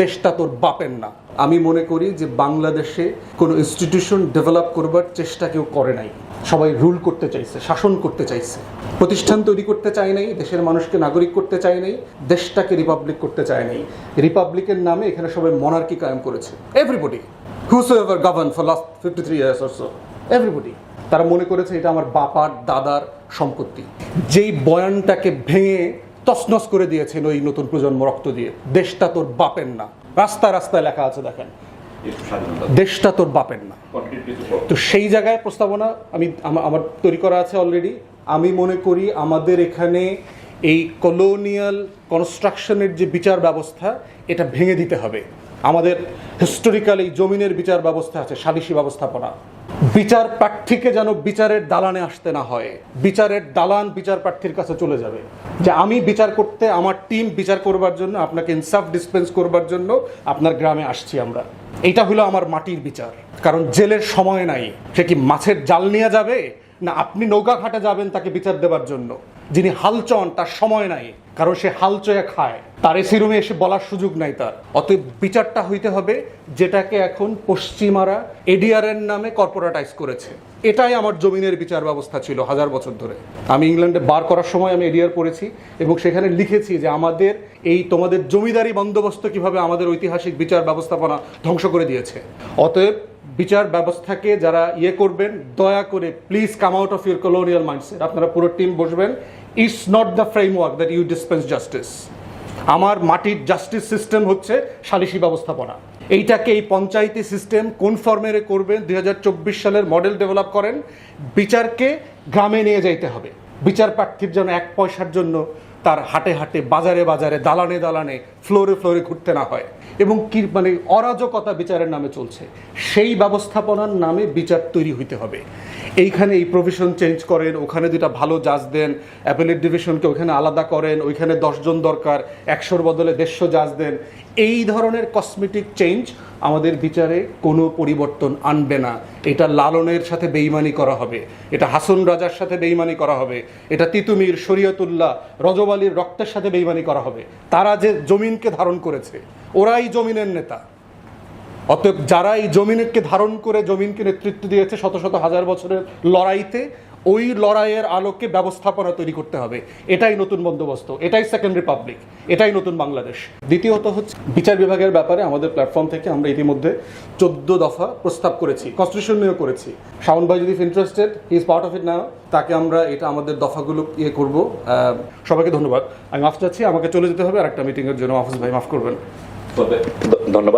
দেশটা তোর বাপের না। আমি মনে করি যে বাংলাদেশে কোনো ইনস্টিটিউশন ডেভেলপ করবার চেষ্টা কেউ করে নাই। সবাই রুল করতে চাইছে, শাসন করতে চাইছে। প্রতিষ্ঠান তৈরি করতে চায় নাই, দেশের মানুষকে নাগরিক করতে চায় নাই, দেশটাকে রিপাবলিক করতে চায় নাই। রিপাবলিকের নামে এখানে সবাই মনার্কি কায়েম করেছে। Everybody who's ever govern for last fifty three years or so everybody তারা মনে করেছে এটা আমার বাপার দাদার সম্পত্তি। যেই বয়ানটাকে ভেঙে তছনছ করে দিয়েছেন ওই নতুন প্রজন্ম রক্ত দিয়ে। দেশটা তোর বাপের না। রাস্তায় রাস্তায় লেখা আছে দেখেন। দেশটা তোর বাপের না। তো সেই জায়গায় প্রস্তাবনা আমি আমার তৈরি করা আছে অলরেডি আমি মনে করি আমাদের এখানে এই কলোনিয়াল কনস্ট্রাকশনের যে বিচার ব্যবস্থা এটা ভেঙে দিতে হবে। আমাদের হিস্টোরিক্যাল এই জমিনের বিচার ব্যবস্থা আছে সালিসি ব্যবস্থাপনা। বিচার প্রার্থীকে যেন বিচারের দালানে আসতে না হয়। বিচারের দালান বিচার প্রার্থীর কাছে চলে যাবে। যে আমি বিচার করতে, আমার টিম বিচার করবার জন্য, আপনাকে ইনসাফ ডিসপেন্স করবার জন্য আপনার গ্রামে আসছি আমরা। এটা হলো আমার মাটির বিচার। কারণ জেলের সময় নাই। সে কি মাছের জাল নিয়ে যাবে? না আপনি নৌকা ঘাটে যাবেন তাকে বিচার দেবার জন্য। যিনি হাল চন, তার সময় নাই। কারণ সে হাল চয়ে খায়। তার এসি রুমে এসে বলার সুযোগ নাই তার। অতএব বিচারটা হইতে হবে যেটাকে এখন পশ্চিমারা এডিআর এর নামে কর্পোরেটাইজ করেছে। এটাই আমার জমিনের বিচার ব্যবস্থা ছিল হাজার বছর ধরে। আমি ইংল্যান্ডে বার করার সময় আমি এডিআর পড়েছি এবং সেখানে লিখেছি যে আমাদের এই তোমাদের জমিদারি বন্দোবস্ত কীভাবে আমাদের ঐতিহাসিক বিচার ব্যবস্থাপনা ধ্বংস করে দিয়েছে। অতএব বিচার ব্যবস্থাকে যারা ইয়ে করবেন, দয়া করে please come out of your colonial mindset আপনারা পুরো টিম বসবেন। It's not the framework that you dispense justice আমার মাটির জাস্টিস সিস্টেম হচ্ছে সালিসি ব্যবস্থাপনা। এইটাকে এই পঞ্চায়েতি সিস্টেম কোন ফর্মেরে করবেন দুই হাজার চব্বিশ সালের মডেল ডেভেলপ করেন, বিচারকে গ্রামে নিয়ে যাইতে হবে। বিচার প্রার্থীর যেন এক পয়সার জন্য তার হাটে হাটে, বাজারে বাজারে, দালানে দালানে, ফ্লোরে ফ্লোরে ঘুরতে না হয়। এবং কি মানে অরাজকতা বিচারের নামে চলছে। সেই ব্যবস্থাপনার নামে বিচার তৈরি হইতে হবে। এইখানে এই প্রভিশন চেঞ্জ করেন, ওখানে দুটা ভালো জাজ দেন অ্যাপেলেট ডিভিশনকে ওখানে আলাদা করেন, ওইখানে দশজন দরকার, একশোর বদলে দেড়শো জাজ দেন। এই ধরনের কসমেটিক চেঞ্জ আমাদের বিচারে কোনো পরিবর্তন আনবে না। এটা লালনের সাথে বেইমানি করা হবে। এটা হাসন রাজার সাথে বেইমানি করা হবে। এটা তিতুমির, শরীয়তুল্লাহ, রজব আলীর রক্তের সাথে বেইমানি করা হবে। তারা যে জমিনকে ধারণ করেছে, ওরাই জমিনের নেতা। অতএব যারা এই জমিনকে ধারণ করে জমিনকে নেতৃত্ব দিয়েছে শত শত হাজার বছরের লড়াইতে, ওই লড়াইয়ের আলোকে ব্যবস্থাপনা তৈরি করতে হবে। এটাই নতুন বন্দোবস্ত, এটাই সেকেন্ড রিপাবলিক এটাই নতুন বাংলাদেশ। দ্বিতীয়ত হচ্ছে বিচার বিভাগের ব্যাপারে আমাদের প্ল্যাটফর্ম থেকে আমরা ইতিমধ্যে চোদ্দ দফা প্রস্তাব করেছি কনস্টিটিউশন নিয়েও করেছি। শাওন ভাই যদি interested he is part of it now তাকে আমরা এটা আমাদের দফাগুলো ইয়ে করব। সবাইকে ধন্যবাদ। আমি মাফ চাচ্ছি, আমাকে চলে যেতে হবে আর একটা মিটিংয়ের জন্য। মাহফুজ ভাই, মাফ করবেন। ধন্যবাদ।